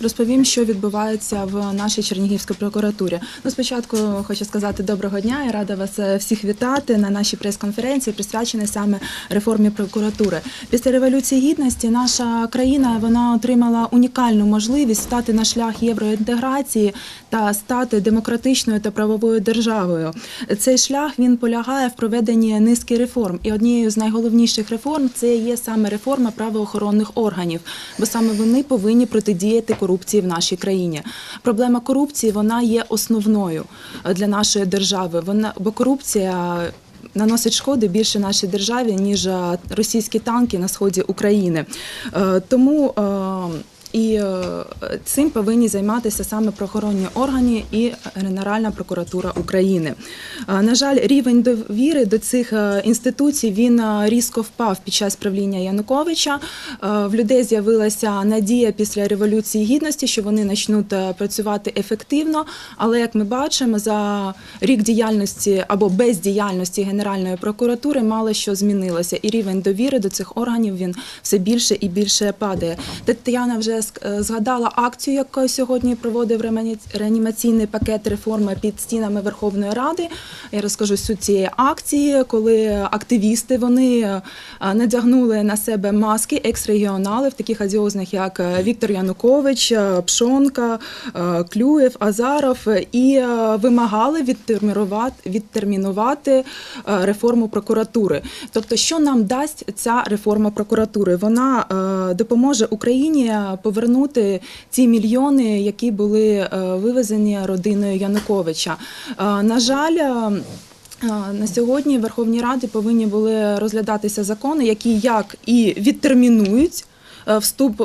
розповім, що відбувається в нашій Чернігівській прокуратурі. Ну, спочатку хочу сказати доброго дня і рада вас е, всіх вітати на нашій прес-конференції, присвяченій саме реформі прокуратури. Після революції гідності наша країна вона отримала унікальну можливість стати на шлях євроінтеграції та стати демократичною та правовою державою. Цей шлях він полягає в проведенні низки реформ, і однією з найголовніших реформ це є саме реформа правоохоронних органів, бо саме вони повинні протидіяти корупції в нашій країні. Проблема корупції вона є основною для нашої держави. Вона бо корупція. Наносить шкоди більше нашій державі ніж е, російські танки на сході України. Е, Тому е, і е, цим повинні займатися саме правоохоронні органи і Генеральна прокуратура України. На жаль, рівень довіри до цих е, інституцій він е, різко впав під час правління Януковича. В людей з'явилася надія після революції гідності, що вони почнуть працювати ефективно. Але як ми бачимо, за рік діяльності або бездіяльності Генеральної прокуратури мало що змінилося, і рівень довіри до цих органів він все більше і більше падає. Тетяна вже згадала акцію, яку сьогодні проводив реанімаційний пакет реформи під стінами Верховної Ради. Я розкажу суть цієї акції, коли активісти вони е, надягнули на себе маски екс-регіоналів, таких адіозних, як е, Віктор Янукович, е, Пшонка, е, Клюєв, Азаров, е, і е, вимагали відтермінувати, е, реформу прокуратури. Тобто, що нам дасть ця реформа прокуратури? Вона е, допоможе Україні повернути ці мільйони, які були е, вивезені родиною Януковича. Е, На жаль. е, На сьогодні в Верховній Раді повинні були розглядатися закони, які як і відтермінують вступ.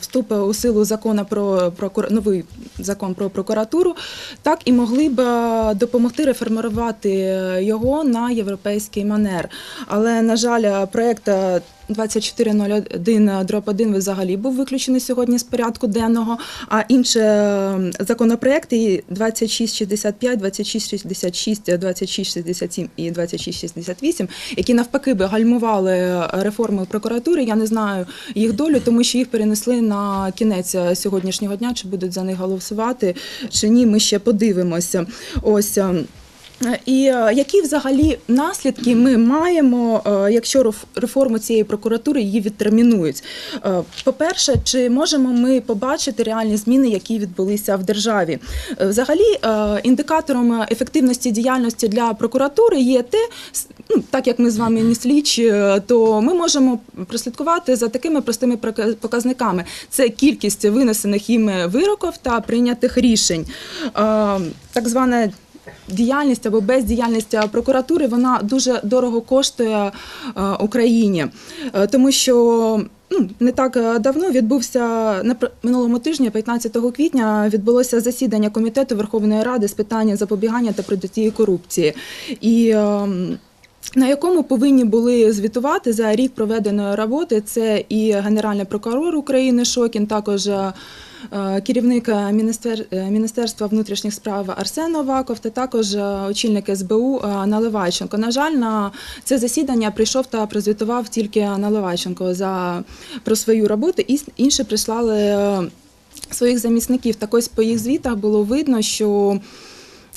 Вступ у силу закону про прокур... новий закон про прокуратуру, так і могли б допомогти реформувати його на європейський манер. Але на жаль, проект е, 2401 дроп 1 взагалі був виключений сьогодні з порядку денного. А інші е, законопроекти 2665, 2666, 2667 і 2668, які навпаки би гальмували е, реформи прокуратури. Я не знаю їх долю, тому що їх перенесли на кінець е, сьогоднішнього дня. Чи будуть за них голосувати, чи ні, ми ще подивимося. Ось. І е, які взагалі наслідки ми маємо, е, якщо реф- реформу цієї прокуратури її відтермінують? Е, По-перше, чи можемо ми побачити реальні зміни, які відбулися в державі? Взагалі, індикатором ефективності діяльності для прокуратури є те, ну, так як ми з вами не слідчі, то ми можемо прослідкувати за такими простими показниками: це кількість винесених іми вироків та прийнятих рішень. Так звана діяльність або бездіяльність прокуратури вона дуже дорого коштує е, Україні, Е, тому що. Ну, не так е, давно відбувся на минулому тижні, 15 квітня, відбулося засідання комітету Верховної Ради з питання запобігання та протидії корупції. І ем, на якому повинні були звітувати за рік проведеної роботи. Це і генеральний прокурор України Шокін, також е, керівник е, Міністерства внутрішніх справ Арсен Новаков та також е, очільник СБУ Наливайченко. На жаль, на це засідання прийшов та прозвітував тільки Наливайченко за про свою роботу. І інші прислали своїх замісників. Так ось по їх звітах було видно, що.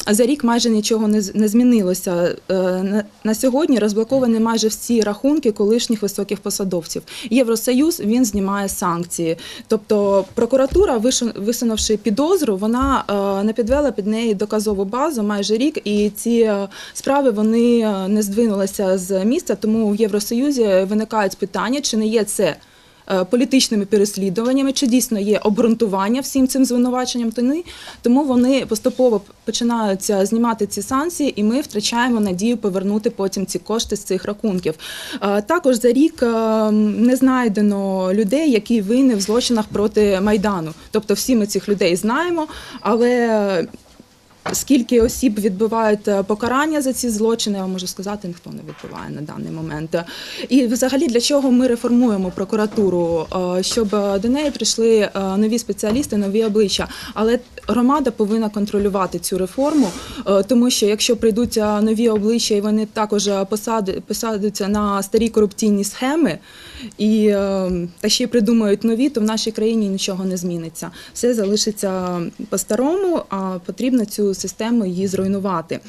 За рік майже нічого не змінилося. Е, На, сьогодні розблоковані майже всі рахунки колишніх високих посадовців. Євросоюз він знімає санкції. Тобто прокуратура, висунувши підозру, вона е, не підвела під неї доказову базу майже рік, і ці е, справи вони не здвинулися з місця. Тому в Євросоюзі виникають питання, чи не є це політичними переслідуваннями, чи дійсно є обґрунтування всім цим звинуваченням. Тому вони поступово починаються знімати ці санкції, і ми втрачаємо надію повернути потім ці кошти з цих рахунків. Е, Також за рік е, не знайдено людей, які винні в злочинах проти майдану. Тобто, всі ми цих людей знаємо, але скільки осіб відбувають е, покарання за ці злочини, я можу сказати, ніхто не відбуває на даний момент. І взагалі для чого ми реформуємо прокуратуру? Е, Щоб е, до неї прийшли нові спеціалісти, нові обличчя. Але громада повинна контролювати цю реформу, тому що якщо прийдуть нові обличчя і вони також посадяться на старі корупційні схеми і та ще придумають нові, то в нашій країні нічого не зміниться. Все залишиться по-старому, а потрібно цю систему її зруйнувати.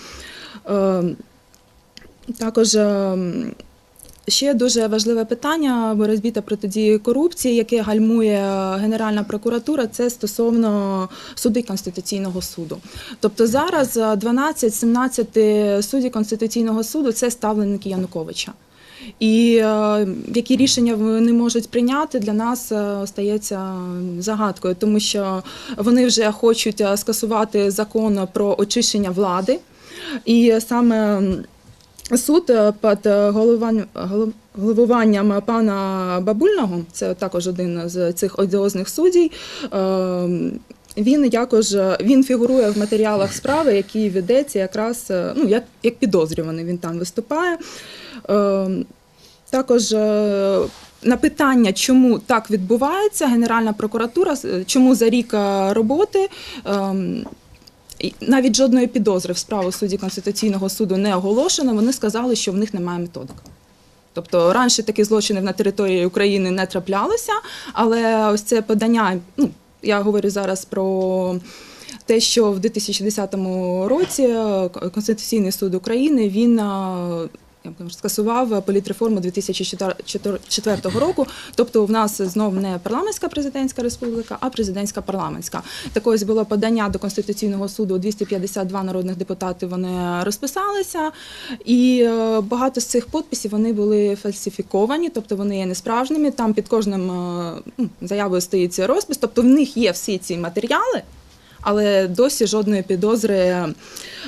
Е, Також е, ще дуже важливе питання боротьбі та протидії корупції, яке гальмує Генеральна прокуратура, це стосовно судей Конституційного суду. Тобто зараз е, 12-17 суддів Конституційного суду це ставленики Януковича. І е, які рішення вони можуть прийняти для нас е, стається загадкою, тому що вони вже хочуть е, скасувати закон про очищення влади, і саме суд під е, головань- голов- головуванням пана Бабульного, це також один з цих одіозних суддів, він якож він фігурує в матеріалах справи, які ведеться якраз ну, як, як підозрюваний. Він там виступає. Також е, на питання, чому так відбувається, Генеральна прокуратура, е, чому за рік е, роботи. ем, навіть жодної підозри в справу судді Конституційного суду не оголошено. Вони сказали, що в них немає методик. Тобто раніше такі злочини на території України не траплялося, але ось це подання, ну я говорю зараз про те, що в 2010 році Конституційний суд України він скасував політреформу 2004 року. Тобто, в нас знов не парламентська президентська республіка, а президентська парламентська. Так ось було подання до Конституційного суду 252 народних депутати. Вони розписалися, і е, багато з цих підписів вони були фальсифіковані, тобто вони є несправжніми. Там під кожним е, ну, заявою стоїть розпис, тобто в них є всі ці матеріали. Але досі жодної підозри е,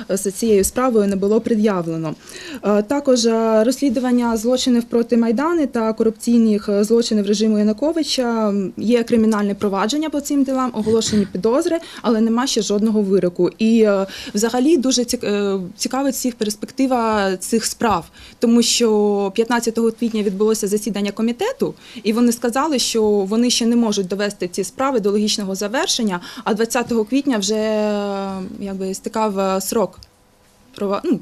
з цією справою не було пред'явлено. Е, Також е, розслідування злочинів проти Майдану та корупційних злочинів режиму Януковича є кримінальне провадження по цим ділам, оголошені підозри, але нема ще жодного вироку. І взагалі дуже цікавить всіх перспектива цих справ, тому що 15 квітня відбулося засідання комітету, і вони сказали, що вони ще не можуть довести ці справи до логічного завершення. А 20 квітня вже е, якби стикав е, срок ну,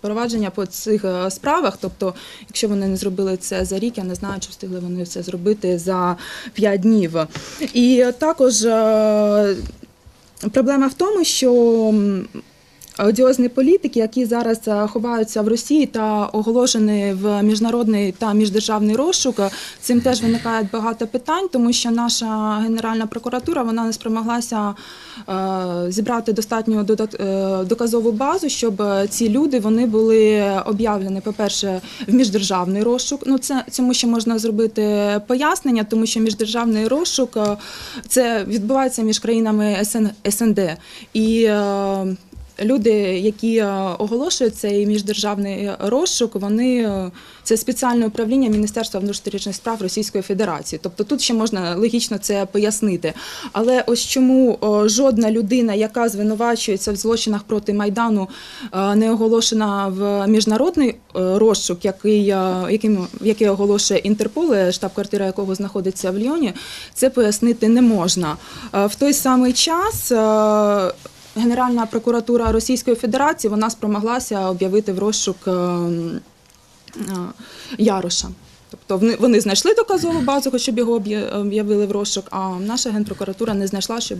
провадження по цих е, справах. Тобто, якщо вони не зробили це за рік, я не знаю, чи встигли вони це зробити за 5 днів. І також проблема в тому, що. Одіозні політики, які зараз е, ховаються в Росії та оголошені в міжнародний та міждержавний розшук, цим теж виникає багато питань, тому що наша генеральна прокуратура вона не спромоглася е, зібрати достатню е, доказову базу, щоб ці люди вони були об'явлені, по-перше, в міждержавний розшук. Ну це цьому ще можна зробити пояснення, тому що міждержавний розшук це відбувається між країнами СН, СНД і. Люди, які е, оголошують цей міждержавний розшук, вони е, це спеціальне управління Міністерства внутрішніх справ Російської Федерації. Тобто тут ще можна логічно це пояснити. Але ось чому е, жодна людина, яка звинувачується в злочинах проти майдану, не оголошена в міжнародний розшук, який, яким, який оголошує Інтерпол, штаб-квартира якого знаходиться в Льйоні, це пояснити не можна. В той самий час. Генеральна прокуратура Російської Федерації вона спромоглася об'явити в розшук е, е, Яроша. Тобто вони, знайшли доказову базу, щоб його об'я- об'явили в розшук, а наша генпрокуратура не знайшла, щоб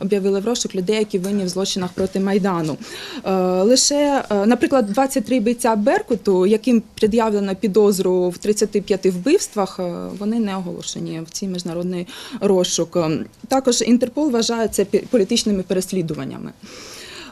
об'явили в розшук людей, які винні в злочинах проти Майдану. Е, лише, е, наприклад, 23 бійця Беркуту, яким пред'явлено підозру в 35 вбивствах, е, вони не оголошені в цій міжнародний розшук. Також Інтерпол вважає це політичними переслідуваннями.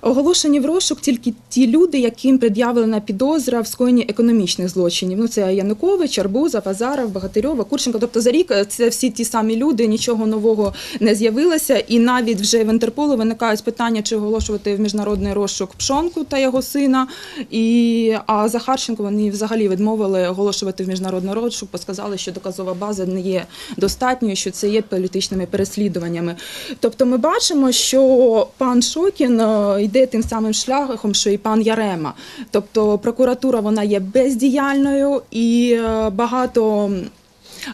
Оголошені в розшук тільки ті люди, яким пред'явлена підозра в скоєнні економічних злочинів. Ну це Янукович, Арбузов, Азаров, Богатирьова, Курченко. Тобто за рік це всі ті самі люди, нічого нового не з'явилося. І навіть вже в Інтерполу виникають питання, чи оголошувати в міжнародний розшук Пшонку та його сина. І а Захарченко вони взагалі відмовили оголошувати в міжнародний розшук, бо сказали, що доказова база не є достатньою, що це є політичними переслідуваннями. Тобто, ми бачимо, що пан Шокін е, йде йде тим самим шляхом, що і пан Ярема. Тобто прокуратура вона є бездіяльною і е, багато.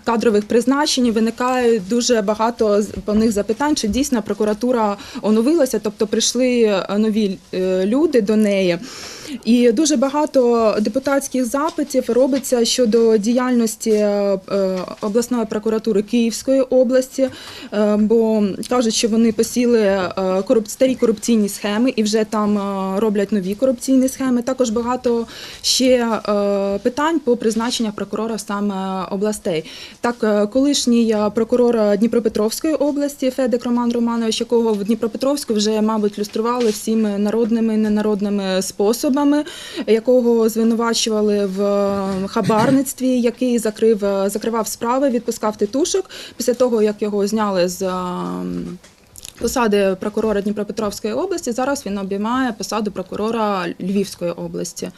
Кадрових призначень виникає дуже багато по них запитань, чи дійсно прокуратура оновилася, тобто прийшли е, нові е, люди до неї. І дуже багато депутатських запитів робиться щодо діяльності е, е, обласної прокуратури Київської області, е, бо кажуть, що вони посіли старі корупційні схеми і вже там роблять нові корупційні схеми. Також багато ще питань по призначеннях прокурора саме областей. Так, колишній прокурор Дніпропетровської області Федек Роман Романович, якого в Дніпропетровську вже, мабуть, люстрували всіми народними і ненародними способами, якого звинувачували в е, хабарництві, який закрив е, закривав справи, відпускав титушок після того, як його зняли з. е, Посади прокурора Дніпропетровської області зараз він обіймає посаду прокурора Львівської області.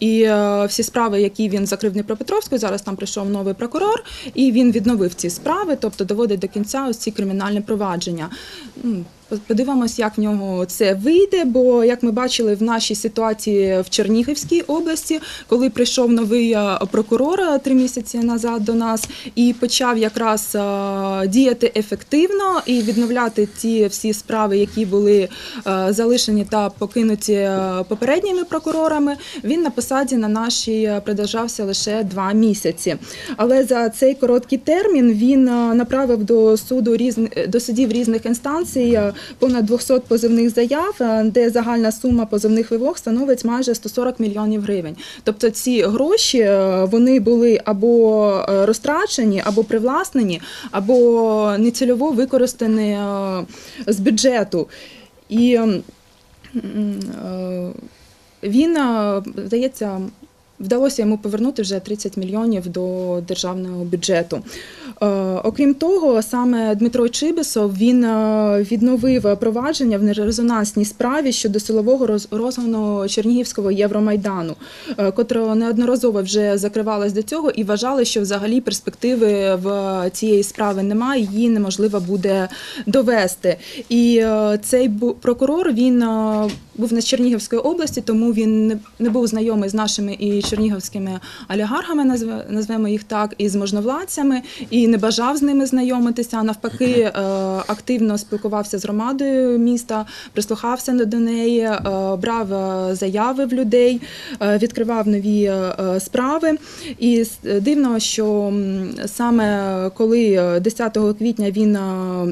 І е, всі справи, які він закрив Дніпропетровською, зараз там прийшов новий прокурор, і він відновив ці справи, тобто доводить до кінця ось ці кримінальні провадження. Подивимось, як в нього це вийде. Бо як ми бачили в нашій ситуації в Чернігівській області, коли прийшов новий е, прокурор е, три місяці назад до нас і почав якраз е, діяти ефективно і відновляти ті всі справи, які були залишені та покинуті попередніми прокурорами. Він на посаді на нашій продержався лише два місяці. Але за цей короткий термін він направив до суду різн... до судів різних інстанцій понад 200 позовних заяв, е, де загальна сума позовних вимог становить майже 140 мільйонів гривень. Тобто ці гроші е, вони були або е, розтрачені, або привласнені, або нецільово використані з бюджету. І він, здається, вдалося йому повернути вже 30 мільйонів до державного бюджету. Е, Окрім того, саме Дмитро Чибисов він е, відновив провадження в нерезонансній справі щодо силового роз- розгону Чернігівського Євромайдану, е, котра неодноразово вже закривалась до цього і вважали, що взагалі перспективи в цієї справи немає, її неможливо буде довести. І цей прокурор він був з Чернігівської області, тому він не був знайомий з нашими і чернігівськими олігархами, назве- назвемо їх так, і з можновладцями, і не бажав з ними знайомитися. а Навпаки, е, активно спілкувався з громадою міста, прислухався до неї, е, брав е, заяви в людей, відкривав нові справи. І дивно, що саме коли е, 10 квітня він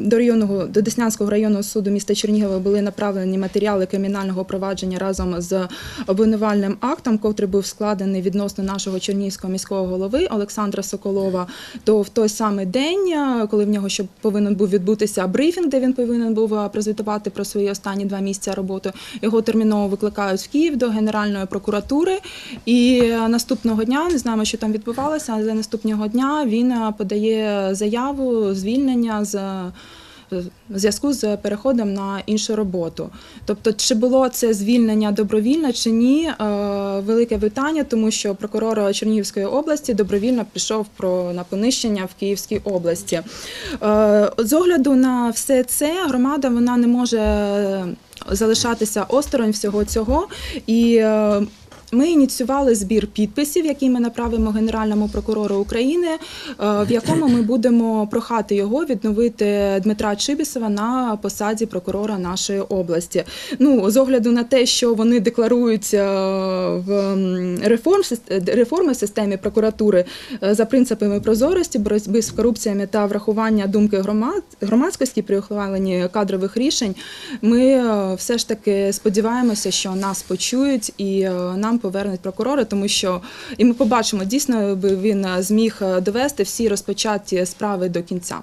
до районного до Деснянського районного суду міста Чернігова були направлені матеріали кримінального провадження разом з обвинувальним актом, котрий був складений відносно нашого чернігівського міського голови Олександра Соколова, то в той самий день, е, коли в нього ще повинен був відбутися брифінг, де він повинен був е, прозвітувати про свої останні два місяці роботи, його терміново викликають в Київ до Генеральної прокуратури. І е, наступного дня не знаємо, що там відбувалося, але наступного дня він подає заяву звільнення з. Е, в зв'язку з переходом на іншу роботу. Тобто, чи було це звільнення добровільне чи ні, е, велике питання, тому що прокурор Чернігівської області добровільно пішов про на понищення в Київській області. Е, З огляду на все це громада вона не може залишатися осторонь всього цього і. Ми ініціювали збір підписів, який ми направимо Генеральному прокурору України, е, в якому ми будемо прохати його відновити Дмитра Чибісова на посаді прокурора нашої області. Ну, з огляду на те, що вони декларують е, в реформ реформи в системі прокуратури е, за принципами прозорості, боротьби з корупціями та врахування думки громад громадськості при ухваленні кадрових рішень. Ми все ж таки сподіваємося, що нас почують і нам повернуть прокурора, тому що і ми побачимо дійсно, би він е, зміг е, довести всі розпочаті справи до кінця.